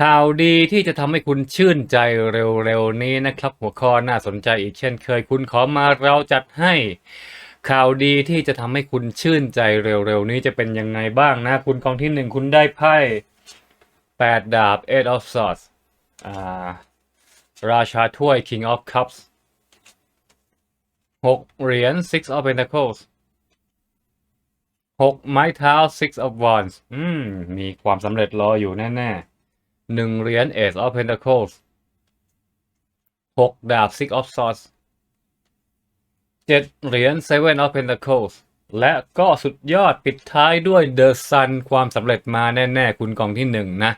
ข่าวดีที่จะทำให้คุณชื่นใจเร็วๆนี้นะครับ หัวข้อน่าสนใจอีกเช่นเคยคุณขอมาเราจัดให้ ข่าวดีที่จะทำให้คุณชื่นใจเร็วๆนี้จะเป็นยังไงบ้างนะ คุณกองที่หนึ่งคุณได้ไพ่แปดดาบ eight of swords อ่าราชาถ้วย king of cups หกเหรียญ six of pentacles หกไม้เท้า six of wands อืมมีความสำเร็จรออยู่แน่ๆ หนึ่งเหรียญ ace of pentacles หกดาบ six of swords เจ็ดเหรียญ seven of pentacles และก็สุดยอดปิดท้ายด้วย the sun ความสำเร็จมาแน่ ๆ คุณกองที่หนึ่งนะ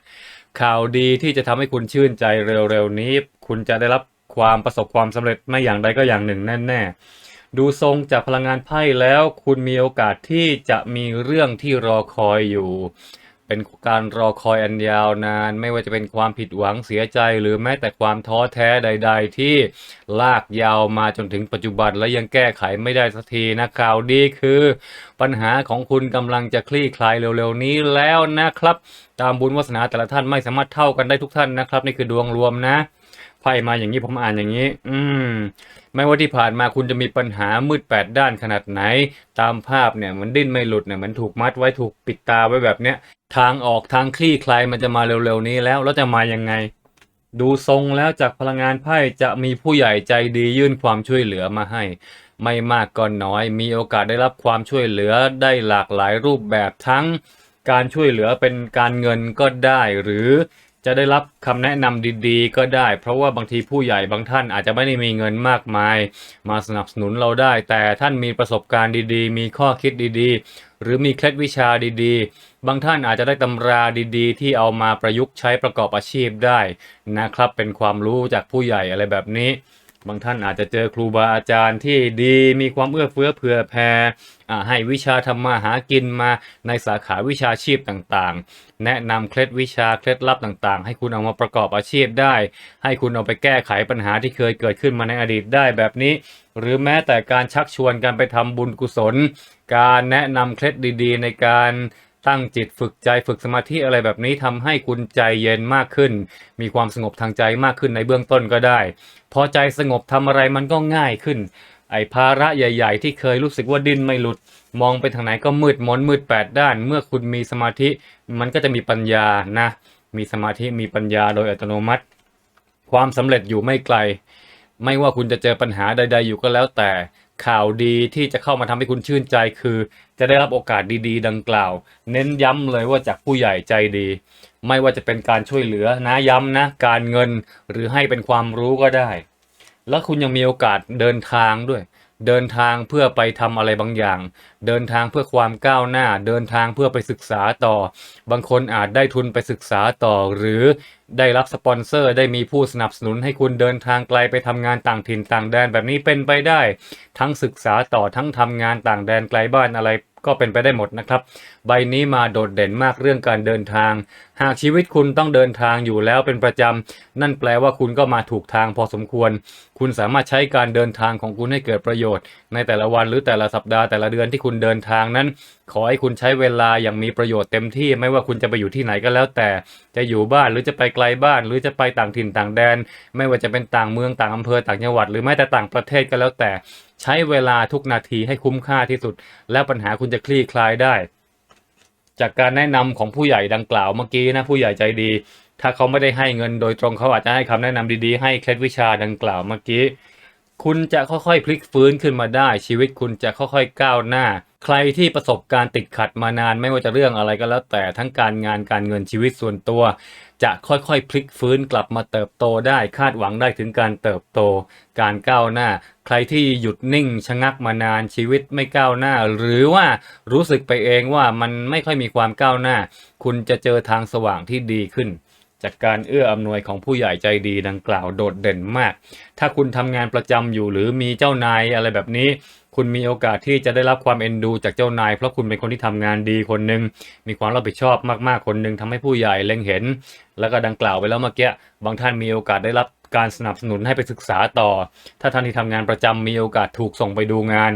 ข่าวดีที่จะทำให้คุณชื่นใจเร็ว ๆ นี้ คุณจะได้รับความประสบความสำเร็จไม่อย่างใดก็อย่างหนึ่งแน่ ๆ ดูทรงจากพลังงานไพ่แล้ว คุณมีโอกาสที่จะมีเรื่องที่รอคอยอยู่ เป็นการรอคอยอันยาวนาน ไม่ว่าจะเป็นความผิดหวังเสียใจ หรือแม้แต่ความท้อแท้ใด ๆ ที่ลากยาวมาจนถึงปัจจุบันและยังแก้ไขไม่ได้สักทีนะข่าวดีคือ ปัญหาของคุณกำลังจะคลี่คลายเร็ว ๆ นี้แล้วนะครับ ตามบุญวาสนาแต่ละท่านไม่สามารถเท่ากันได้ทุกท่านนะครับ นี่คือดวงรวมนะ ไพ่มาอย่างนี้ผมอ่านอย่างนี้ อืม ไม่ว่าที่ผ่านมาคุณจะมีปัญหามืดแปดด้านขนาดไหน ตามภาพเนี่ยมันดิ้นไม่หลุดเนี่ยมันถูกมัดไว้ถูกปิดตาไว้แบบเนี้ย ทางออกทางคลี่คลายมันจะมาเร็วๆนี้แล้ว แล้วจะมายังไง ดูทรงแล้วจากพลังงานไพ่จะมีผู้ใหญ่ใจดียื่นความช่วยเหลือมาให้ไม่มากก็น้อย มีโอกาสได้รับความช่วยเหลือได้หลากหลายรูปแบบทั้ง การช่วยเหลือเป็นการเงินก็ได้ หรือ จะได้รับคำแนะนำดีๆ ก็ได้ เพราะว่าบางทีผู้ใหญ่บางท่านอาจจะไม่ได้มีเงินมากมาย มาสนับสนุนเราได้ แต่ท่านมีประสบการณ์ดีๆ มีข้อคิดดีๆ หรือมีเคล็ดวิชาดีๆ บางท่านอาจจะได้ตำราดีๆ ที่เอามาประยุกต์ใช้ประกอบอาชีพได้นะครับ เป็นความรู้จากผู้ใหญ่อะไรแบบนี้ บางท่านอาจจะเจอครูบาอาจารย์ที่ดีมีความเอื้อเฟื้อเผื่อแผ่ให้วิชาทำมาหากินมาในสาขาวิชาชีพต่างๆ แนะนำเคล็ดวิชาเคล็ดลับต่างๆ ให้คุณเอามาประกอบอาชีพได้ ให้คุณเอาไปแก้ไขปัญหาที่เคยเกิดขึ้นมาในอดีตได้แบบนี้ หรือแม้แต่การชักชวนการไปทำบุญกุศล การแนะนำเคล็ดดีๆ ในการ ตั้งจิตฝึกใจฝึกสมาธิอะไรแบบนี้ทำให้คุณใจเย็นมากขึ้น มีความสงบทางใจมากขึ้นในเบื้องต้นก็ได้ พอใจสงบทำอะไรมันก็ง่ายขึ้น ไอ้ภาระใหญ่ ๆ ที่เคยรู้สึกว่าดิ้นไม่หลุด มองไปทางไหนก็มืดมนมืดแปดด้าน เมื่อคุณมีสมาธิมันก็จะมีปัญญานะ มีสมาธิมีปัญญาโดยอัตโนมัติ ความสำเร็จอยู่ไม่ไกล ไม่ว่าคุณจะเจอปัญหาใด ๆ อยู่ก็แล้วแต่ ข่าวดีที่จะเข้ามาทำให้คุณชื่นใจคือ จะได้รับโอกาสดีๆ ดังกล่าว เน้นย้ำเลยว่าจากผู้ใหญ่ใจดี ไม่ว่าจะเป็นการช่วยเหลือนะย้ำนะ การเงินหรือให้เป็นความรู้ก็ได้ แล้วคุณยังมีโอกาสเดินทางด้วย เดินทางเพื่อไปทำอะไรบางอย่าง เดินทางเพื่อความก้าวหน้า เดินทางเพื่อไปศึกษาต่อ บางคนอาจได้ทุนไปศึกษาต่อ หรือได้รับสปอนเซอร์ ได้มีผู้สนับสนุนให้คุณเดินทางไกลไปทำงานต่างถิ่นต่างแดนแบบนี้เป็นไปได้ ทั้งศึกษาต่อทั้งทำงานต่างแดนไกลบ้านอะไร ก็เป็นไปได้หมดนะครับ ใบนี้มาโดดเด่นมากเรื่องการเดินทาง หากชีวิตคุณต้องเดินทางอยู่แล้วเป็นประจำ นั่นแปลว่าคุณก็มาถูกทางพอสมควร คุณสามารถใช้การเดินทางของคุณให้เกิดประโยชน์ ในแต่ละวันหรือแต่ละสัปดาห์แต่ละเดือนที่คุณเดินทางนั้น ขอให้คุณใช้เวลาอย่างมีประโยชน์เต็มที่ ไม่ว่าคุณจะไปอยู่ที่ไหนก็แล้ว แต่จะอยู่บ้านหรือจะไปไกลบ้าน หรือจะไปต่างถิ่นต่างแดน ไม่ว่าจะเป็นต่างเมืองต่างอำเภอต่างจังหวัด หรือแม้แต่ต่างประเทศก็แล้วแต่ ใช้เวลาทุกนาทีให้คุ้มค่าที่สุด แล้วปัญหาคุณจะคลี่คลายได้ จากการแนะนำของผู้ใหญ่ดังกล่าวเมื่อกี้นะผู้ใหญ่ใจดี ถ้าเขาไม่ได้ให้เงินโดยตรงเขาอาจจะให้คำแนะนำดีๆ ให้เคล็ดวิชาดังกล่าวเมื่อกี้ คุณจะค่อยๆ พลิกฟื้นขึ้นมาได้ ชีวิตคุณจะค่อยๆก้าวหน้า ใครที่ประสบการณ์ติดขัดมานานไม่ว่าจะเรื่องอะไรก็แล้วแต่ทั้งการงานการเงินชีวิตส่วนตัว จะค่อยๆ พลิกฟื้นกลับมาเติบโตได้คาดหวังได้ถึงการเติบโต การก้าวหน้า ใครที่หยุดนิ่งชะงักมานานชีวิตไม่ก้าวหน้า หรือว่ารู้สึกไปเองว่ามันไม่ค่อยมีความก้าวหน้า คุณจะเจอทางสว่างที่ดีขึ้น จากการเอื้ออำนวยของผู้ใหญ่ใจดีดังกล่าวโดดเด่นมาก ถ้าคุณทำงานประจำอยู่หรือมีเจ้านายอะไรแบบนี้ คุณมีโอกาสที่จะได้รับความเอ็นดูจากเจ้านาย เพราะคุณเป็นคนที่ทำงานดีคนหนึ่งมีความรับผิดชอบมากๆคนหนึ่งทำให้ผู้ใหญ่เล็งเห็น แล้วก็ดังกล่าวไปแล้วเมื่อกี้บางท่านมีโอกาสได้รับ การสนับสนุนให้ไปศึกษาต่อ ถ้าท่านที่ทำงานประจำมีโอกาสถูกส่งไปดูงาน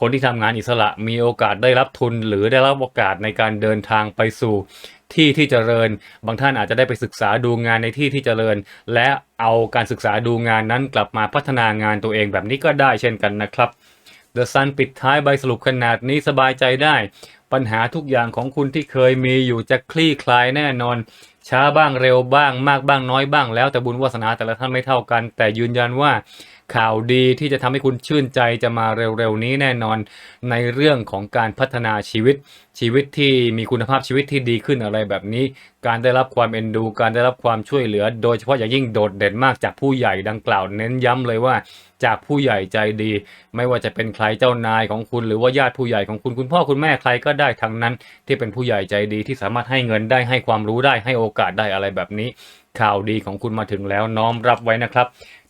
คนที่ทำงานอิสระมีโอกาสได้รับทุน หรือได้รับโอกาสในการเดินทางไปสู่ที่ที่เจริญ บางท่านอาจจะได้ไปศึกษาดูงานในที่ที่เจริญ และเอาการศึกษาดูงานนั้นกลับมาพัฒนางานตัวเองแบบนี้ก็ได้เช่นกันนะครับ The Sun ปิดท้ายใบสรุปขนาดนี้สบายใจได้ ปัญหาทุกอย่างของคุณที่เคยมีอยู่จะคลี่คลายแน่นอน ช้าบ้างเร็วบ้างมากบ้างน้อยบ้างแล้วแต่บุญวาสนาแต่ละท่านไม่เท่ากัน แต่ยืนยันว่า ข่าวดีที่จะทำให้คุณชื่นใจจะมาเร็วๆนี้แน่นอนในเรื่องของการพัฒนาชีวิต ชีวิตที่มีคุณภาพชีวิตที่ดีขึ้นอะไรแบบนี้ การได้รับความเอ็นดู การได้รับความช่วยเหลือ โดยเฉพาะอย่างยิ่งโดดเด่นมากจากผู้ใหญ่ดังกล่าวเน้นย้ำเลยว่าจากผู้ใหญ่ใจดี ไม่ว่าจะเป็นใครเจ้านายของคุณ หรือว่าญาติผู้ใหญ่ของคุณคุณพ่อคุณแม่ใครก็ได้ทั้งนั้น ที่เป็นผู้ใหญ่ใจดีที่สามารถให้เงินได้ให้ความรู้ได้ให้โอกาสได้อะไรแบบนี้ ข่าวดีของคุณมาถึงแล้วน้อมรับไว้นะครับ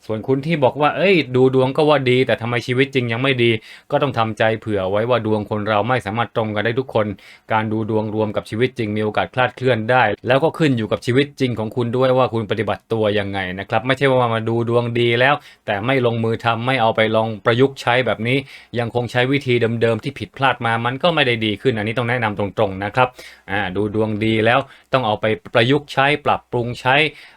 ส่วนคุณที่บอกว่า เอ้ย ดูดวงก็ว่าดี แต่ทำไมชีวิตจริงยังไม่ดี ก็ต้องทำใจเผื่อไว้ว่าดวงคนเราไม่สามารถตรงกันได้ทุกคน การดูดวงรวมกับชีวิตจริงมีโอกาสคลาดเคลื่อนได้ แล้วก็ขึ้นอยู่กับชีวิตจริงของคุณด้วยว่าคุณปฏิบัติตัวยังไงนะครับ ไม่ใช่ว่ามาดูดวงดีแล้ว แต่ไม่ลงมือทำไม่เอาไปลองประยุกต์ใช้แบบนี้ ยังคงใช้วิธีเดิมๆที่ผิดพลาดมา มันก็ไม่ได้ดีขึ้น อันนี้ต้องแนะนำตรงๆนะครับ อ่า ดูดวงดีแล้วต้องเอาไปประยุกต์ใช้ปรับปรุงใช้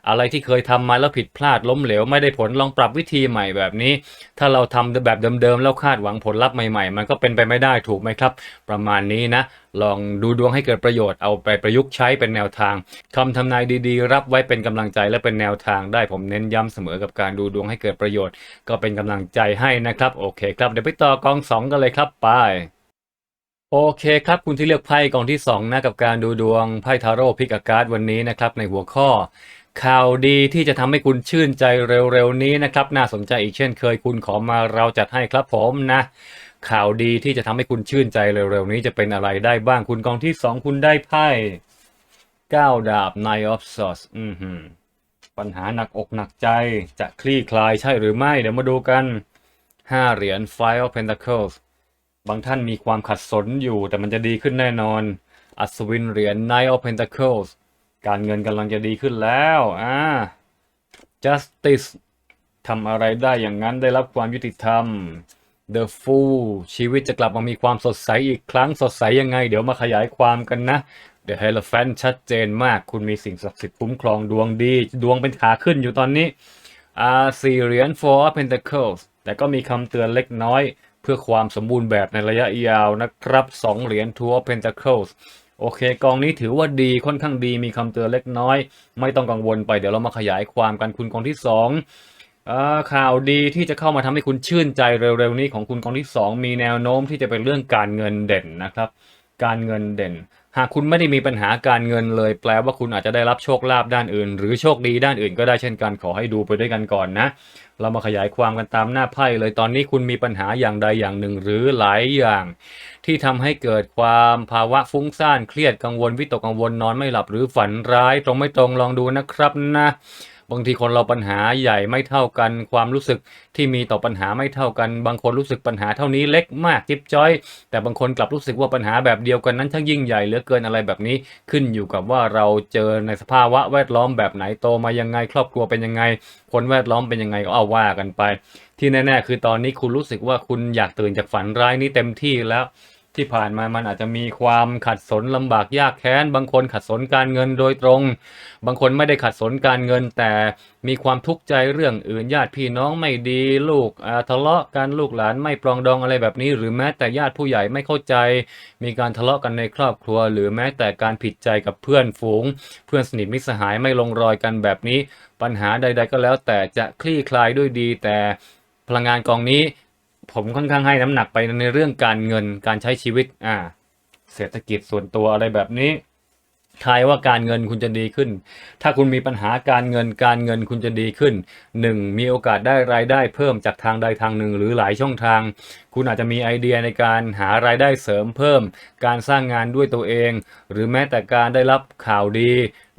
อะไรที่เคยทำมาแล้วผิดพลาดล้มเหลวไม่ได้ผลลองปรับวิธีใหม่แบบนี้ ถ้าเราทำแบบเดิมๆ แล้วคาดหวังผลลัพธ์ใหม่ๆ มันก็เป็นไปไม่ได้ถูกไหมครับ ประมาณนี้นะ ลองดูดวงให้เกิดประโยชน์เอาไปประยุกต์ใช้เป็นแนวทางคำทำนายดีๆ รับไว้เป็นกำลังใจและเป็นแนวทางได้ผมเน้นย้ำเสมอกับการดูดวงให้เกิดประโยชน์ ก็เป็นกำลังใจให้นะครับโอเคครับเดี๋ยวไปต่อกองสองกันเลยครับไปโอเคครับ คุณที่เลือกไพ่กองที่2นะกับการดูดวงไพ่ทาโร่พิกอาการ์ดวันนี้นะครับในหัวข้อ ข่าวดีที่จะทำให้คุณชื่นใจเร็วๆนี้นะครับน่าสนใจอีกเช่นเคยคุณขอมาเราจัดให้ครับผมนะ ข่าวดีที่จะทำให้คุณชื่นใจเร็วๆนี้จะเป็นอะไรได้บ้างคุณกองที่2คุณได้ไพ่9ดาบ Nine of Swords อือหือปัญหาหนักอกหนักใจจะคลี่คลายใช่หรือไม่ เดี๋ยวมาดูกัน5เหรียญ Five of Pentacles บางท่านมีความขัดสนอยู่แต่มันจะดีขึ้นแน่นอน อัศวินเหรียญ Knight of Pentacles การเงินกำลังจะดีขึ้นแล้วอ่า Justice ทำอะไรได้อย่างนั้นได้รับความยุติธรรม The Fool ชีวิตจะกลับมามีความสดใสอีกครั้งสดใสยังไง เดี๋ยวมาขยายความกันนะ The Hierophant ชัดเจนมากคุณมีสิ่งศักดิ์สิทธิ์คุ้มครองดวงดี ดวงเป็นขาขึ้นอยู่ตอนนี้อ่าสี่เหรียญ Four of Pentacles แต่ก็มีคำเตือนเล็กน้อย เพื่อความสมบูรณ์แบบในระยะยาวนะครับ2เหรียญ Two of Pentacles โอเค กองนี้ถือว่าดีค่อนข้างดีมีคำเตือนเล็กน้อย ไม่ต้องกังวลไปเดี๋ยวเรามาขยายความกันคุณกองที่2อ่าข่าวดีที่จะเข้ามาทำให้คุณชื่นใจเร็วๆนี้ของคุณกองที่ 2 มีแนวโน้มที่จะเป็นเรื่องการเงินเด่นนะครับ การเงินเด่น หากคุณไม่ได้มีปัญหาการเงินเลย แปลว่าคุณอาจจะได้รับโชคลาภด้านอื่น หรือโชคดีด้านอื่นก็ได้เช่นกันขอให้ดูไปด้วยกันก่อนนะ เรามาขยายความกันตามหน้าไพ่เลยตอนนี้คุณมีปัญหาอย่างใดอย่างหนึ่งหรือหลายอย่าง ที่ทำให้เกิดความภาวะฟุ้งซ่านเครียดกังวลวิตกกังวลนอนไม่หลับหรือฝันร้าย ตรงไม่ตรงลองดูนะครับนะ บางทีคนเราปัญหาใหญ่ไม่เท่ากัน ความรู้สึกที่มีต่อปัญหาไม่เท่ากัน บางคนรู้สึกปัญหาเท่านี้เล็กมากจิ๊บจ้อย แต่บางคนกลับรู้สึกว่าปัญหาแบบเดียวกันนั้นช่างยิ่งใหญ่เหลือเกินอะไรแบบนี้ ขึ้นอยู่กับว่าเราเจอในสภาวะแวดล้อมแบบไหนโตมายังไง ครอบครัวเป็นยังไงคนแวดล้อมเป็นยังไงก็เอาว่ากันไป ที่แน่ ๆ คือตอนนี้คุณรู้สึกว่าคุณอยากตื่นจากฝันร้ายนี้เต็มที่แล้ว ที่ผ่านมามันอาจจะมีความขัดสนลำบากยากแค้น บางคนขัดสนการเงินโดยตรง บางคนไม่ได้ขัดสนการเงิน แต่มีความทุกข์ใจเรื่องอื่นญาติพี่น้องไม่ดีลูกทะเลาะกันลูกหลานไม่ปรองดองอะไรแบบนี้ หรือแม้แต่ญาติผู้ใหญ่ไม่เข้าใจ มีการทะเลาะกันในครอบครัว หรือแม้แต่การผิดใจกับเพื่อนฝูง เพื่อนสนิทมิตรสหายไม่ลงรอยกันแบบนี้ ปัญหาใด ๆ ก็แล้วแต่จะคลี่คลายด้วยดีแต่พลังงานกองนี้ ผมค่อนข้างให้น้ำหนักไปในเรื่องการเงินการใช้ชีวิตอ่าเศรษฐกิจส่วนตัวอะไรแบบนี้ทายว่าการเงินคุณจะดีขึ้น ถ้าคุณมีปัญหาการเงินการเงินคุณจะดีขึ้น 1. มีโอกาสได้รายได้เพิ่มจากทางใดทางหนึ่งหรือหลายช่องทาง คุณอาจจะมีไอเดียในการหารายได้เสริมเพิ่ม การสร้างงานด้วยตัวเอง หรือแม้แต่การได้รับข่าวดี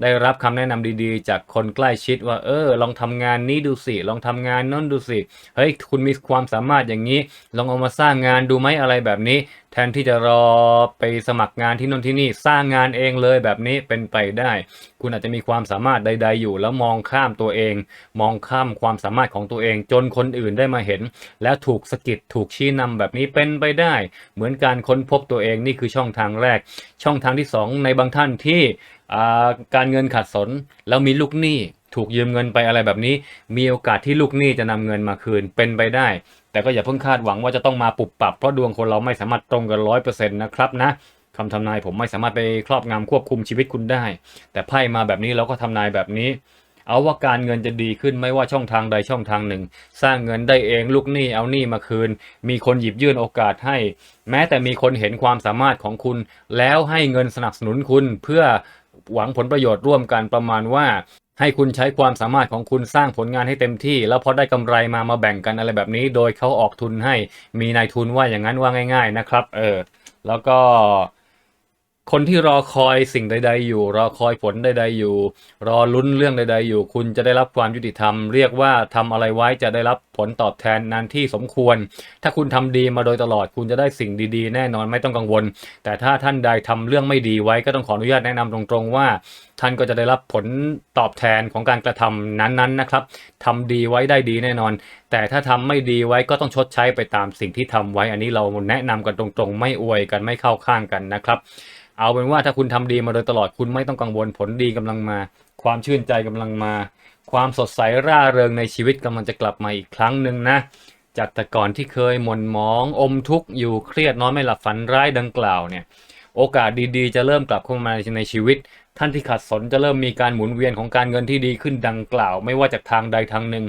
ได้รับคำแนะนำดีๆ จากคนใกล้ชิดว่าเออ ลองทำงานนี้ดูสิลองทำงานนั่นดูสิเฮ้ยคุณมีความสามารถอย่างนี้ ลองเอามาสร้างงานดูไหมอะไรแบบนี้ แทนที่จะรอไปสมัครงานที่นู่นที่นี่สร้างงานเองเลยแบบนี้เป็นไปได้ คุณอาจจะมีความสามารถใด ๆอยู่ แล้วมองข้ามตัวเอง มองข้ามความสามารถของตัวเอง จนคนอื่นได้มาเห็น แล้วถูกสะกิดถูกชี้นำแบบนี้เป็นไปได้ เหมือนการค้นพบตัวเองนี่คือช่องทางแรก ช่องทางที่สองในบางท่านที่ การเงินขัดสนแล้วมีลูกหนี้ถูกยืมเงินไปอะไรแบบนี้ มีโอกาสที่ลูกหนี้จะนำเงินมาคืนเป็นไปได้ แต่ก็อย่าเพิ่งคาดหวังว่าจะต้องมาปรับปรับเพราะดวงคนเราไม่สามารถตรงกันร้อยเปอร์เซ็นต์นะครับนะคำทำนายผมไม่สามารถไปครอบงำควบคุมชีวิตคุณได้ แต่ไพ่มาแบบนี้เราก็ทำนายแบบนี้ เอาว่าการเงินจะดีขึ้นไม่ว่าช่องทางใดช่องทางหนึ่ง สร้างเงินได้เองลูกหนี้เอาหนี้มาคืน มีคนหยิบยื่นโอกาสให้ แม้แต่มีคนเห็นความสามารถของคุณ แล้วให้เงินสนับสนุนคุณเพื่อ หวังผลประโยชน์ร่วมกันประมาณว่าให้คุณใช้ความสามารถของคุณสร้างผลงานให้เต็มที่ แล้วพอได้กำไรมามาแบ่งกันอะไรแบบนี้ โดยเขาออกทุนให้มีนายทุนว่าอย่างนั้นว่าง่าย ๆนะครับ เออ แล้วก็ คนที่รอคอยสิ่งใด ๆ อยู่ รอคอยผลใด ๆ อยู่ รอลุ้นเรื่องใด ๆ อยู่ คุณจะได้รับความยุติธรรม เรียกว่าทำอะไรไว้จะได้รับผลตอบแทนนั้นที่สมควร ถ้าคุณทำดีมาโดยตลอดคุณจะได้สิ่งดีๆ แน่นอนไม่ต้องกังวล แต่ถ้าท่านใดทำเรื่องไม่ดีไว้ก็ต้องขออนุญาตแนะนำตรงๆ ว่า ท่านก็จะได้รับผลตอบแทนของการกระทำนั้นๆนะครับทำดีไว้ได้ดีแน่นอน แต่ถ้าทำไม่ดีไว้ก็ต้องชดใช้ไปตามสิ่งที่ทำไว้ อันนี้เราแนะนำกันตรงๆ ไม่อวยกันไม่เข้าข้างกันนะครับ เอาเป็นว่าถ้าคุณทำดีมาโดยตลอดคุณไม่ต้องกังวลผลดีกำลังมา ความชื่นใจกำลังมา ความสดใสร่าเริงในชีวิตกำลังจะกลับมาอีกครั้งหนึ่งนะ จากแต่ก่อนที่เคยหม่นหมองอมทุกข์อยู่เครียดนอนไม่หลับฝันร้ายดังกล่าวเนี่ยโอกาสดีๆ จะเริ่มกลับเข้ามาในชีวิต ท่านที่ขัดสนจะเริ่มมีการหมุนเวียนของการเงินที่ดีขึ้นดังกล่าว ไม่ว่าจากทางใดทางหนึ่ง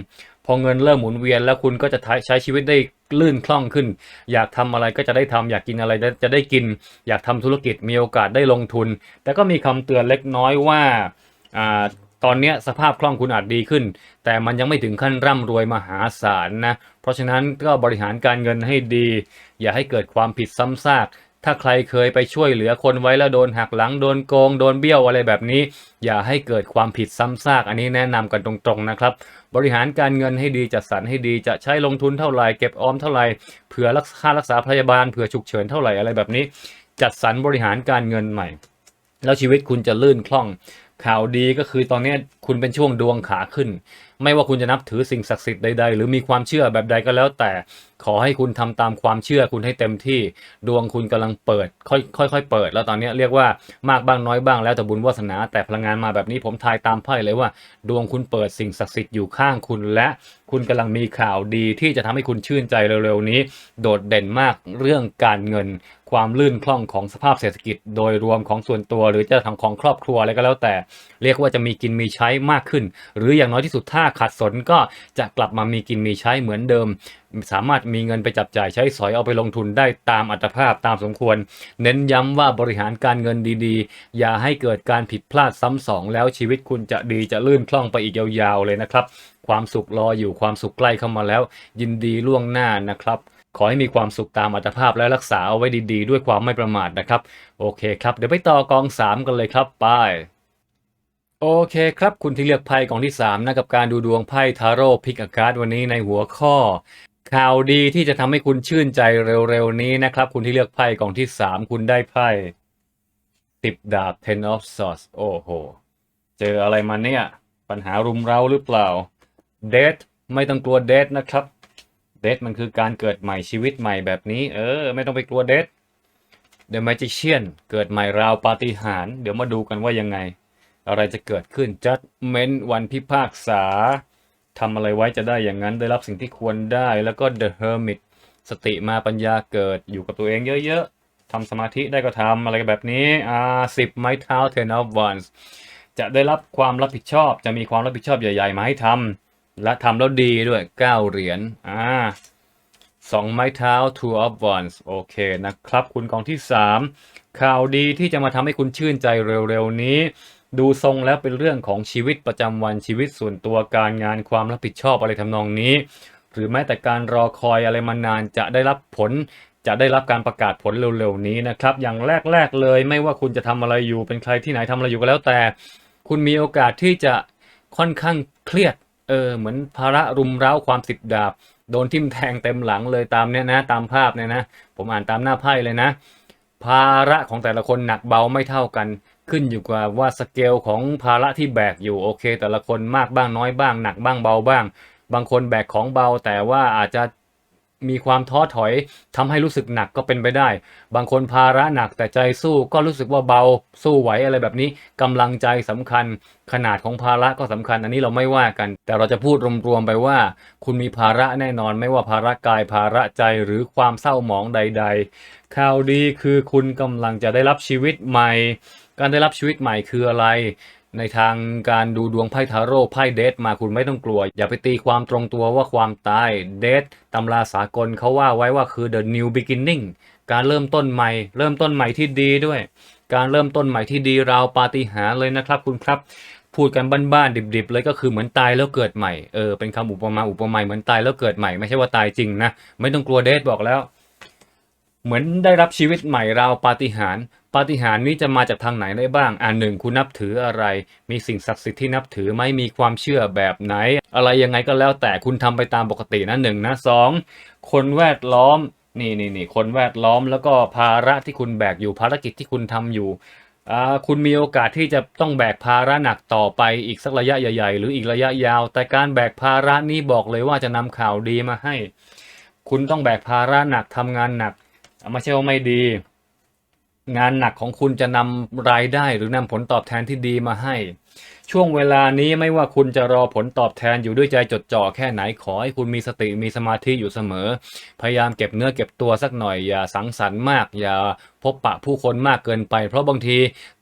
พอเงินเริ่มหมุนเวียนแล้วคุณก็จะใช้ชีวิตได้ลื่นคล่องขึ้น อยากทำอะไรก็จะได้ทำอยากกินอะไรจะได้กิน อยากทำธุรกิจมีโอกาสได้ลงทุน แต่ก็มีคำเตือนเล็กน้อยว่าอตอนนี้สภาพคล่องคุณอาจดีขึ้น แต่มันยังไม่ถึงขั้นร่ำรวยมหาศาลนะ เพราะฉะนั้นก็บริหารการเงินให้ดี อย่าให้เกิดความผิดซ้ำซาก ถ้าใครเคยไปช่วยเหลือคนไว้แล้วโดนหักหลังโดนโกงโดนเบี้ยวอะไรแบบนี้ อย่าให้เกิดความผิดซ้ำซากอันนี้แนะนำกันตรงๆนะครับ บริหารการเงินให้ดีจัดสรรให้ดีจะใช้ลงทุนเท่าไหร่เก็บออมเท่าไหร่เผื่อรักษาค่ารักษาพยาบาลเผื่อฉุกเฉินเท่าไหร่อะไรแบบนี้ จัดสรรบริหารการเงินใหม่ แล้วชีวิตคุณจะลื่นคล่อง ข่าวดีก็คือตอนนี้คุณเป็นช่วงดวงขาขึ้นไม่ว่าคุณจะนับถือสิ่งศักดิ์สิทธิ์ใดๆ หรือมีความเชื่อแบบใดก็แล้วแต่ ขอให้คุณทำตามความเชื่อคุณให้เต็มที่ ดวงคุณกำลังเปิด ค่อยๆเปิด แล้วตอนนี้เรียกว่ามากบ้างน้อยบ้างแล้วแต่บุญวาสนา แต่พลังงานมาแบบนี้ผมทายตามไพ่เลยว่า ดวงคุณเปิดสิ่งศักดิ์สิทธิ์อยู่ข้างคุณและคุณกำลังมีข่าวดีที่จะทำให้คุณชื่นใจเร็วๆนี้ โดดเด่นมากเรื่องการเงิน ความลื่นคล่องของสภาพเศรษฐกิจ โดยรวมของส่วนตัว หรือจะทางของครอบครัวอะไรก็แล้วแต่ เรียกว่าจะมีกินมีใช้มากขึ้น หรืออย่างน้อยที่สุดถ้าขัดสนก็จะกลับมามีกินมีใช้เหมือนเดิม สามารถมีเงินไปจับจ่ายใช้สอยเอาไปลงทุนได้ตามอัตภาพตามสมควร เน้นย้ำว่าบริหารการเงินดีๆ อย่าให้เกิดการผิดพลาดซ้ำสองแล้วชีวิตคุณจะดีจะลื่นคล่องไปอีกยาวๆเลยนะครับ ความสุขรออยู่ความสุขใกล้เข้ามาแล้ว ยินดีล่วงหน้านะครับขอให้มีความสุขตามอัตภาพและรักษาเอาไว้ดีๆ ด้วยความไม่ประมาทนะครับ โอเคครับ เดี๋ยวไปต่อกอง 3 กันเลยครับ ไป โอเคครับ คุณที่เลือกไพ่กองที่3นะกับการดูดวงไพ่ทาโร่พิกอาการ์ดวันนี้ในหัวข้อ ข่าวดีที่จะทำให้คุณชื่นใจเร็วๆนี้นะครับ คุณที่เลือกไพ่กองที่ 3 คุณได้ไพ่ติบดาบ Ten of Swords โอ้โห เจออะไรมาเนี่ย ปัญหารุมเร้าหรือเปล่าเดทไม่ต้องกลัวเดทนะครับเดทมันคือการเกิดใหม่ชีวิตใหม่แบบนี้ เออ ไม่ต้องไปกลัวเดท The Magician เกิดใหม่ราวปาฏิหาริย์เดี๋ยวมาดูกันว่ายังไง อะไรจะเกิดขึ้น Judgment วันพิพากษาทำอะไรไว้จะได้อย่างนั้นได้รับสิ่งที่ควรได้แล้วก็ The Hermit สติมาปัญญาเกิดอยู่กับตัวเองเยอะๆทำสมาธิได้ก็ทำอะไรแบบนี้อ่าสิบไม้เท้า Ten of Wands จะได้รับความรับผิดชอบจะมีความรับผิดชอบใหญ่ๆมาให้ทำและทำแล้วดีด้วย9เหรียญอ่าสองไม้เท้า Two of Wands โอเคนะครับ คุณกองที่3ข่าวดีที่จะมาทำให้คุณชื่นใจเร็วๆนี้ ดูทรงแล้วเป็นเรื่องของชีวิตประจำวันชีวิตส่วนตัวการงานความรับผิดชอบอะไรทำนองนี้ หรือแม้แต่การรอคอยอะไรมานานจะได้รับผลจะได้รับการประกาศผลเร็วๆนี้นะครับ อย่างแรกๆเลยไม่ว่าคุณจะทำอะไรอยู่เป็นใครที่ไหนทำอะไรอยู่ก็แล้วแต่ คุณมีโอกาสที่จะค่อนข้างเครียดเออเหมือนภาระรุมเร้าความสิบดาบ โดนทิ่มแทงเต็มหลังเลยตามเนี้ยนะตามภาพเนี่ยนะ ผมอ่านตามหน้าไพ่เลยนะ ภาระของแต่ละคนหนักเบาไม่เท่ากัน ขึ้นอยู่กับว่าสเกลของภาระที่แบกอยู่โอเค แต่ละคนมากบ้างน้อยบ้างหนักบ้างเบาบ้าง บางคนแบกของเบาแต่ว่าอาจจะมีความท้อถอยทำให้รู้สึกหนักก็เป็นไปได้ บางคนภาระหนักแต่ใจสู้ก็รู้สึกว่าเบาสู้ไหวอะไรแบบนี้กำลังใจสำคัญ ขนาดของภาระก็สำคัญ อันนี้เราไม่ว่ากัน แต่เราจะพูดรวมๆไปว่า คุณมีภาระแน่นอนไม่ว่าภาระกายภาระใจหรือความเศร้าหมองใด ๆ ข่าวดีคือคุณกำลังจะได้รับชีวิตใหม่ การได้รับชีวิตใหม่คืออะไร ในทางการดูดวงไพ่ทาโร่ไพ่เดทมาคุณไม่ต้องกลัว อย่าไปตีความตรงตัวว่าความตายเดทตำราสากลเขาว่าไว้ว่าคือ the new beginning การเริ่มต้นใหม่ เริ่มต้นใหม่ที่ดีด้วย การเริ่มต้นใหม่ที่ดีราวปาฏิหาริย์เลยนะครับคุณครับพูดกันบ้านๆดิบๆ เลยก็คือเหมือนตายแล้วเกิดใหม่ เออเป็นคำอุปมาอุปไมยเหมือนตายแล้วเกิดใหม่ไม่ใช่ว่าตายจริงนะ ไม่ต้องกลัวเดทบอกแล้ว เหมือนได้รับชีวิตใหม่ราวปาฏิหาริย์ ปาฏิหาริย์นี้จะมาจากทางไหนได้บ้าง อ่าหนึ่งคุณนับถืออะไร มีสิ่งศักดิ์สิทธิ์ที่นับถือไหมมีความเชื่อแบบไหน อะไรยังไงก็แล้วแต่คุณทำไปตามปกตินะหนึ่งนะสองคนแวดล้อมนี่นี่นี่คนแวดล้อมแล้วก็ภาระที่คุณแบกอยู่ภารกิจที่คุณทำอยู่อ่าคุณมีโอกาสที่จะต้องแบกภาระหนักต่อไปอีกสักระยะใหญ่ ๆ หรืออีกระยะยาว แต่การแบกภาระนี้บอกเลยว่าจะนำข่าวดีมาให้ คุณต้องแบกภาระหนักทำงานหนักไม่ใช่ว่าไม่ดี งานหนักของคุณจะนำรายได้หรือนำผลตอบแทนที่ดีมาให้ ช่วงเวลานี้ไม่ว่าคุณจะรอผลตอบแทนอยู่ด้วยใจจดจ่อแค่ไหนขอให้คุณมีสติมีสมาธิอยู่เสมอ พยายามเก็บเนื้อเก็บตัวสักหน่อยอย่าสังสรรค์มากอย่าพบปะผู้คนมากเกินไป เพราะบางที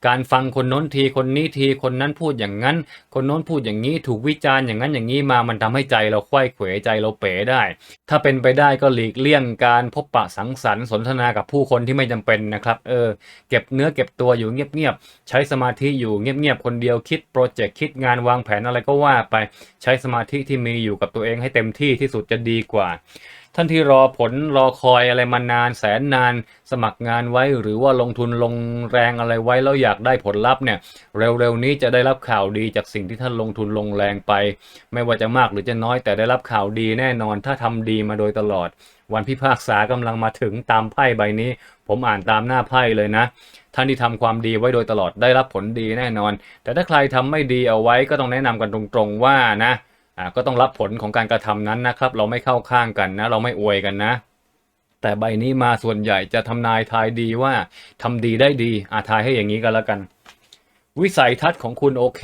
การฟังคนโน้นทีคนนี้ทีคนนั้นพูดอย่างนั้น คนโน้นพูดอย่างนี้ถูกวิจารณ์อย่างนั้นอย่างนี้มามันทำให้ใจเราไขว้เขวใจเราเป๋ได้ ถ้าเป็นไปได้ก็หลีกเลี่ยงการพบปะสังสรรค์สนทนากับผู้คนที่ไม่จำเป็นนะครับเออเก็บเนื้อเก็บตัวอยู่เงียบๆใช้สมาธิอยู่เงียบๆคนเดียวคิดโปรเจกต์คิดงานวางแผนอะไรก็ว่าไปใช้สมาธิที่มีอยู่กับตัวเองให้เต็มที่ที่สุดจะดีกว่า ท่านที่รอผลรอคอยอะไรมานานแสนนาน สมัครงานไว้หรือว่าลงทุนลงแรงอะไรไว้แล้วอยากได้ผลลัพธ์เนี่ย เร็วๆนี้จะได้รับข่าวดีจากสิ่งที่ท่านลงทุนลงแรงไป ไม่ว่าจะมากหรือจะน้อยแต่ได้รับข่าวดีแน่นอน ถ้าทำดีมาโดยตลอด วันพิพากษากำลังมาถึงตามไพ่ใบนี้ ผมอ่านตามหน้าไพ่เลยนะท่านที่ทำความดีไว้โดยตลอดได้รับผลดีแน่นอน แต่ถ้าใครทำไม่ดีเอาไว้ก็ต้องแนะนำกันตรงๆว่านะ อ่าก็ต้องรับผลของการกระทำนั้นนะครับ เราไม่เข้าข้างกันนะ เราไม่อวยกันนะ แต่ใบนี้มาส่วนใหญ่จะทำนายทายดีว่าทำดีได้ดีอาทายให้อย่างนี้กันแล้วกัน วิสัยทัศน์ของคุณโอเค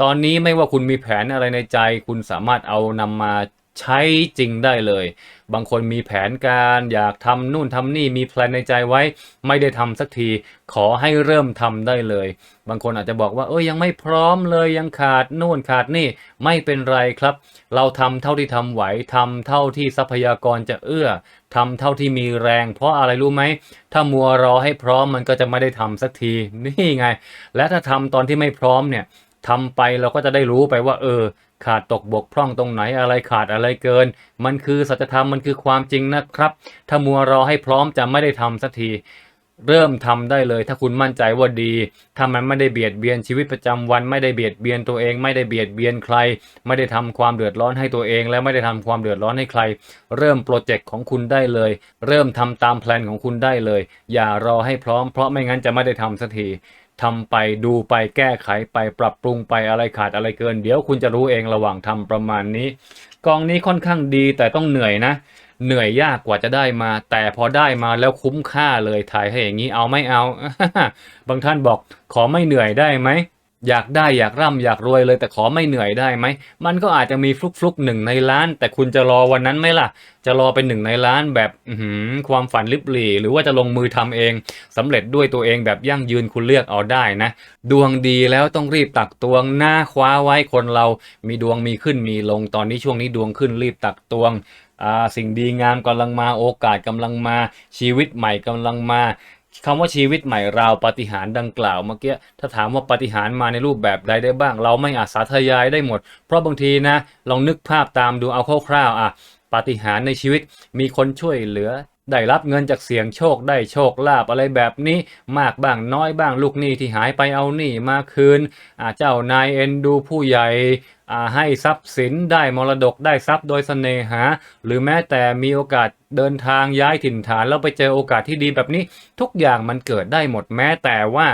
ตอนนี้ไม่ว่าคุณมีแผนอะไรในใจ คุณสามารถเอานำมาใช้จริงได้เลย บางคนมีแผนการอยากทำนู่นทำนี่มีแพลนในใจไว้ ไม่ได้ทำสักที ขอให้เริ่มทำได้เลย บางคนอาจจะบอกว่าเอ้ยยังไม่พร้อมเลยยังขาดนู่นขาดนี่ไม่เป็นไรครับ เราทำเท่าที่ทำไหวทำเท่าที่ทรัพยากรจะเอื้อทำเท่าที่มีแรง เพราะอะไรรู้ไหมถ้ามัวรอให้พร้อมมันก็จะไม่ได้ทำสักทีนี่ไง และถ้าทำตอนที่ไม่พร้อมเนี่ยทำไปเราก็จะได้รู้ไปว่า เออ ขาดตกบกพร่องตรงไหนอะไรขาดอะไรเกิน มันคือสัจธรรมมันคือความจริงนะครับ ถ้ามัวรอให้พร้อมจะไม่ได้ทำสักที เริ่มทำได้เลยถ้าคุณมั่นใจว่าดี ถ้ามันไม่ได้เบียดเบียนชีวิตประจำวัน ไม่ได้เบียดเบียนตัวเอง ไม่ได้เบียดเบียนใคร ไม่ได้ทำความเดือดร้อนให้ตัวเอง และไม่ได้ทำความเดือดร้อนให้ใคร เริ่มโปรเจกต์ของคุณได้เลย เริ่มทำตามแพลนของคุณได้เลย อย่ารอให้พร้อมเพราะไม่งั้นจะไม่ได้ทำสักทีทำไปดูไปแก้ไขไปปรับปรุงไปอะไรขาดอะไรเกิน เดี๋ยวคุณจะรู้เองระหว่างทำประมาณนี้ กองนี้ค่อนข้างดีแต่ต้องเหนื่อยนะ เหนื่อยยากกว่าจะได้มา แต่พอได้มาแล้วคุ้มค่าเลยถ่ายให้อย่างนี้เอาไม่เอา บางท่านบอกขอไม่เหนื่อยได้ไหมอยากได้อยากร่ำอยากรวยเลย แต่ขอไม่เหนื่อยได้ไหม มันก็อาจจะมีฟลุกฟลุกหนึ่งในล้าน แต่คุณจะรอวันนั้นไหมล่ะ จะรอเป็นหนึ่งในล้านแบบอความฝันลิบหลี่หรือว่าจะลงมือทำเองสำเร็จด้วยตัวเองแบบยั่งยืนคุณเลือกเอาได้นะ ดวงดีแล้วต้องรีบตักตวงหน้าคว้าไว้คนเรา มีดวงมีขึ้นมีลงตอนนี้ช่วงนี้ดวงขึ้นรีบตักตวง สิ่งดีงามกำลังมาโอกาสกำลังมาชีวิตใหม่กำลังมาคำว่าชีวิตใหม่เราปฏิหารดังกล่าวเมื่อกี้ถ้าถามว่าปฏิหารมาในรูปแบบใดได้บ้าง เราไม่อาจสาธยายได้หมด เพราะบางทีนะ ลองนึกภาพตามดูเอาคร่าวๆอะปฏิหารในชีวิตมีคนช่วยเหลือ ได้รับเงินจากเสียงโชคได้โชคลาภอะไรแบบนี้มากบ้างน้อยบ้างลูกหนี้ที่หายไปเอาหนี้มาคืนอาเจ้านายเอ็นดูผู้ใหญ่ ให้ทรัพย์สินได้มรดกได้ทรัพย์โดยเสน่หา หรือแม้แต่มีโอกาสเดินทางย้ายถิ่นฐานแล้วไปเจอโอกาสที่ดีแบบนี้ ทุกอย่างมันเกิดได้หมดแม้แต่ว่า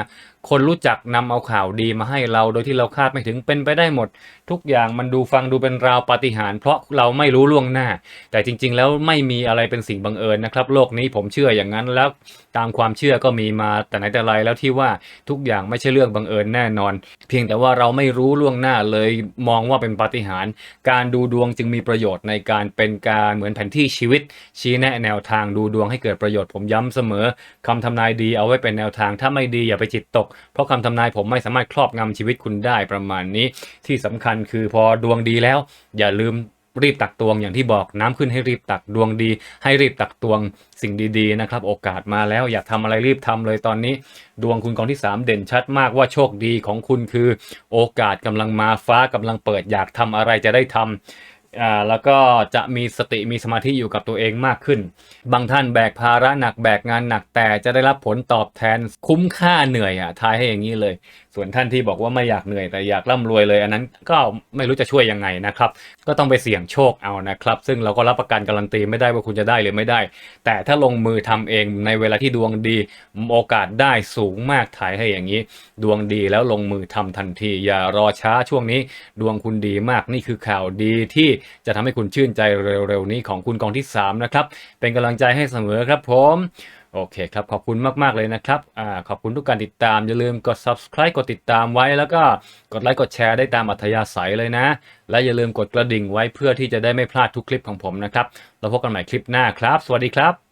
คนรู้จักนำเอาข่าวดีมาให้เราโดยที่เราคาดไม่ถึงเป็นไปได้หมด ทุกอย่างมันดูฟังดูเป็นราวปาฏิหาริย์เพราะเราไม่รู้ล่วงหน้า แต่จริง ๆ แล้วไม่มีอะไรเป็นสิ่งบังเอิญนะครับ โลกนี้ผมเชื่ออย่างนั้นแล้วตามความเชื่อก็มีมาแต่ไหนแต่ไรแล้วที่ว่าทุกอย่างไม่ใช่เรื่องบังเอิญแน่นอน เพียงแต่ว่าเราไม่รู้ล่วงหน้าเลยมองว่าเป็นปาฏิหาริย์การดูดวงจึงมีประโยชน์ในการเป็นการเหมือนแผนที่ชีวิต ชี้แนะแนวทางดูดวงให้เกิดประโยชน์ผมย้ำเสมอคำทำนายดีเอาไว้เป็นแนวทางถ้าไม่ดีอย่าไปจิตตก เพราะคำทำนายผมไม่สามารถครอบงำชีวิตคุณได้ประมาณนี้ ที่สำคัญคือพอดวงดีแล้ว อย่าลืม รีบตักตวงอย่างที่บอกน้ำขึ้นให้รีบตักดวงดี ให้รีบตักตวงสิ่งดีๆนะครับ โอกาสมาแล้วอยากทำอะไรรีบทำเลยตอนนี้ ดวงคุณกองที่ 3 เด่นชัดมากว่าโชคดีของคุณคือ โอกาสกำลังมาฟ้ากำลังเปิดอยากทำอะไรจะได้ทำ อ่าแล้วก็จะมีสติมีสมาธิอยู่กับตัวเองมากขึ้น บางท่านแบกภาระหนักแบกงานหนักแต่จะได้รับผลตอบแทนคุ้มค่าเหนื่อยอะทายให้อย่างนี้เลย ส่วนท่านที่บอกว่าไม่อยากเหนื่อยแต่อยากร่ำรวยเลย อันนั้นก็ไม่รู้จะช่วยยังไงนะครับ ก็ต้องไปเสี่ยงโชคเอานะครับ ซึ่งเราก็รับประกันการันตีไม่ได้ว่าคุณจะได้หรือไม่ได้ แต่ถ้าลงมือทำเองในเวลาที่ดวงดีโอกาสได้สูงมากถ่ายให้อย่างนี้ ดวงดีแล้วลงมือทำทันที อย่ารอช้าช่วงนี้ ดวงคุณดีมากนี่คือข่าวดีที่จะทำให้คุณชื่นใจเร็วๆนี้ของคุณกองที่ 3 นะครับ เป็นกำลังใจให้เสมอครับผมโอเคครับ ขอบคุณมาก ๆ เลยนะครับอ่าขอบคุณทุกการติดตาม อย่าลืมกด subscribe กดติดตามไว้ แล้วก็กดไลค์กดแชร์ได้ตามอัธยาศัยเลยนะ และอย่าลืมกดกระดิ่งไว้เพื่อที่จะได้ไม่พลาดทุกคลิปของผมนะครับเราพบกันใหม่คลิปหน้าครับ สวัสดีครับ